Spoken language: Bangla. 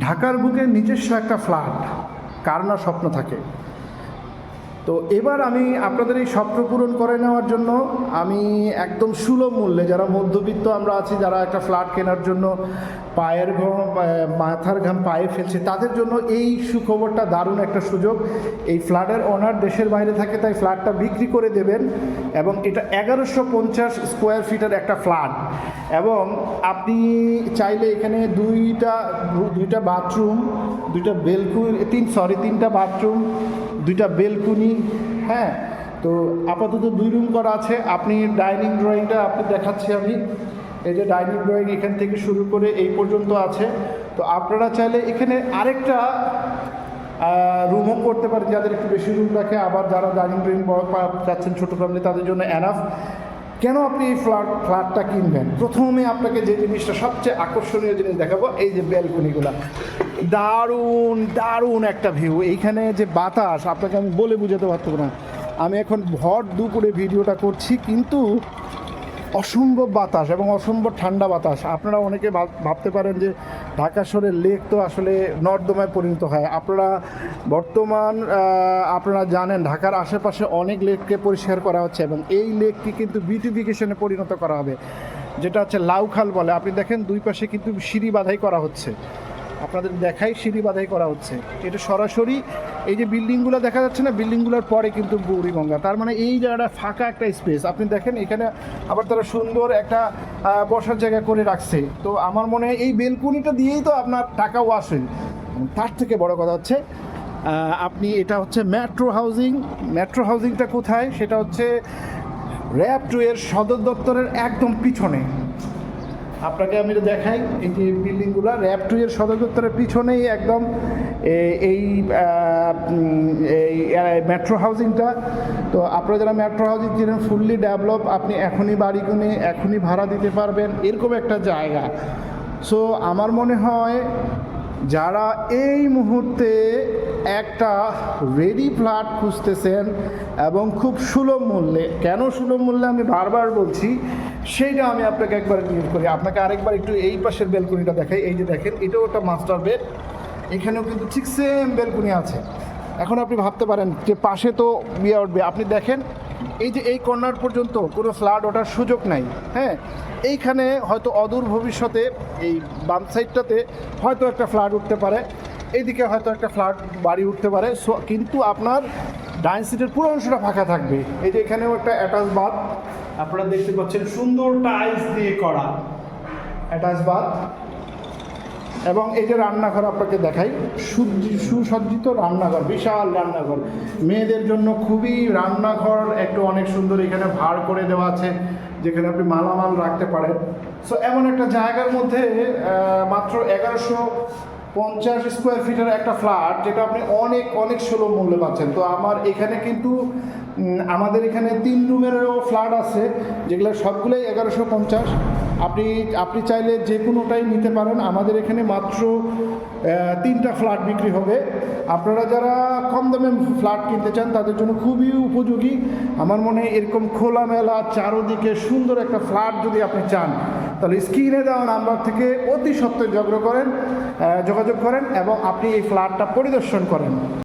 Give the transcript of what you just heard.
ঢাকার বুকে নিজস্ব একটা ফ্ল্যাট কার না স্বপ্ন থাকে? তো এবার আমি আপনাদের এই স্বপ্ন পূরণ করে নেওয়ার জন্য আমি একদম সুলভ মূল্যে, যারা মধ্যবিত্ত আমরা আছি, যারা একটা ফ্ল্যাট কেনার জন্য পায়ের ঘাম মাথার ঘাম পায়ে ফেলছে, তাদের জন্য এই সুখবরটা দারুণ একটা সুযোগ। এই ফ্ল্যাটের ওনার দেশের বাইরে থাকে, তাই ফ্ল্যাটটা বিক্রি করে দেবেন এবং এটা এগারোশো পঞ্চাশ স্কোয়ার ফিটের একটা ফ্ল্যাট। এবং আপনি চাইলে এখানে দুইটা দুইটা বাথরুম দুইটা বেলকুনি তিন সরি তিনটা বাথরুম দুইটা বেলকুনি হ্যাঁ? তো আপাতত দুই রুম করা আছে। আপনি ডাইনিং ড্রয়িংটা আপনি দেখাচ্ছি আমি। এই যে ডাইনিং ড্রয়িং এখান থেকে শুরু করে এই পর্যন্ত আছে। তো আপনারা চাইলে এখানে আরেকটা রুমও করতে পারেন। যাদের একটু বেশি রুম রাখে, আবার যারা ডাইনিং ড্রয়িং চাচ্ছেন ছোটো ফ্যামিলি তাদের জন্য অ্যানাফ কেন আপনি এই ফ্ল্যাট, ফ্ল্যাটটা কিনবেন? প্রথমে আপনাকে যে জিনিসটা সবচেয়ে আকর্ষণীয় জিনিস দেখাবো, এই যে ব্যালকনিগুলো। দারুণ দারুণ একটা ভিউ এইখানে যে বাতাস, আপনাকে আমি বলে বুঝাতে পারতো না। আমি এখন ভর দুপুরে ভিডিওটা করছি, কিন্তু অসম্ভব বাতাস এবং অসম্ভব ঠান্ডা বাতাস। আপনারা অনেকে ভাব- ভাবতে পারেন যে ঢাকা শহরের লেক তো আসলে নর্দমায় পরিণত হয়। আপনারা বর্তমান আপনারা জানেন ঢাকার আশেপাশে অনেক লেককে পরিষ্কার করা হচ্ছে এবং এই লেককে কিন্তু বিউটিফিকেশনে পরিণত করা হবে, যেটা হচ্ছে লাউখাল বলে। আপনি দেখেন দুই পাশে কিন্তু সিঁড়ি বাধাই করা হচ্ছে। আপনাদের দেখাই সিঁড়ি বাধাই করা হচ্ছে। এটা সরাসরি এই যে বিল্ডিংগুলো দেখা যাচ্ছে না, বিল্ডিংগুলোর পরে কিন্তু গৌরীগঙ্গা তার মানে এই জায়গাটা ফাঁকা একটা স্পেস আপনি দেখেন এখানে আবার তারা সুন্দর একটা বসার জায়গা করে রাখছে। তো আমার মনে হয় এই বেলকুনিটা দিয়েই তো আপনার টাকাও আসে তার থেকে বড় কথা হচ্ছে আপনি এটা হচ্ছে মেট্রো হাউজিং মেট্রো হাউজিংটা কোথায়? সেটা হচ্ছে র্যাব টু এর সদর দপ্তরের একদম পিছনে। আপনাকে আমি এটা দেখাই, এই যে বিল্ডিংগুলো, র্যাব টু এর সদর দপ্তরের পিছনেই একদম এই এই মেট্রো হাউজিংটা তো আপনারা যারা মেট্রো হাউজিং কিনেন ফুললি ডেভেলপ আপনি এখনই বাড়ি কিনে, এখনই ভাড়া দিতে পারবেন, এরকম একটা জায়গা। সো আমার মনে হয় যারা এই মুহূর্তে একটা রেডি ফ্ল্যাট খুঁজতেছেন এবং খুব সুলভ মূল্যে, কেন সুলভ মূল্যে আমি বারবার বলছি সেইটা আমি আপনাকে একবার নিয়োগ করি। আপনাকে আরেকবার একটু এই পাশের বেলকুনিটা দেখাই। এই যে দেখেন, এটাও একটা মাস্টার বেড এখানেও কিন্তু ঠিক সেম বেলকুনি আছে। এখন আপনি ভাবতে পারেন যে পাশে তো বিয়ে উঠবে। আপনি দেখেন, এই যে এই কর্নার পর্যন্ত কোনো ফ্ল্যাট ওঠার সুযোগ নাই। হ্যাঁ এইখানে হয়তো অদূর ভবিষ্যতে এই বাম সাইডটাতে হয়তো একটা ফ্ল্যাট উঠতে পারে। এইদিকে হয়তো একটা ফ্ল্যাট বাড়ি উঠতে পারে। সো কিন্তু আপনার ডাইন সিটের পুরো অংশটা ফাঁকা থাকবে। এই যে এখানেও একটা অ্যাটাচ বাথ আপনারা দেখতে পাচ্ছেন সুন্দর টাইলস দিয়ে করা। অ্যাটাচ বাথ এবং এই যে রান্নাঘর আপনাকে দেখাই, সুজি- সুসজ্জিত রান্নাঘর, বিশাল রান্নাঘর। মেয়েদের জন্য খুবই রান্নাঘর একটু অনেক সুন্দর এখানে ভাড় করে দেওয়া আছে, যেখানে আপনি মালামাল রাখতে পারেন। সো এমন একটা জায়গার মধ্যে মাত্র এগারোশো পঞ্চাশ স্কোয়ার ফিটের একটা ফ্ল্যাট যেটা আপনি অনেক অনেক সুলভ মূল্যে পাচ্ছেন। তো আমার এখানে কিন্তু আমাদের এখানে তিন রুমেরও ফ্ল্যাট আছে, যেগুলো সবগুলোই এগারোশো পঞ্চাশ। আপনি আপনি চাইলে যে কোনোটাই নিতে পারেন। আমাদের এখানে মাত্র তিনটা ফ্ল্যাট বিক্রি হবে। আপনারা যারা কম দামে ফ্ল্যাট কিনতে চান, তাদের জন্য খুবই উপযোগী। আমার মনে হয় এরকম খোলামেলা, চারোদিকে সুন্দর একটা ফ্ল্যাট যদি আপনি চান, তাহলে স্ক্রিনে দেওয়া নাম্বার থেকে অতি সত্ত্বর যোগাযোগ করেন যোগাযোগ করেন এবং আপনি এই ফ্ল্যাটটা পরিদর্শন করেন।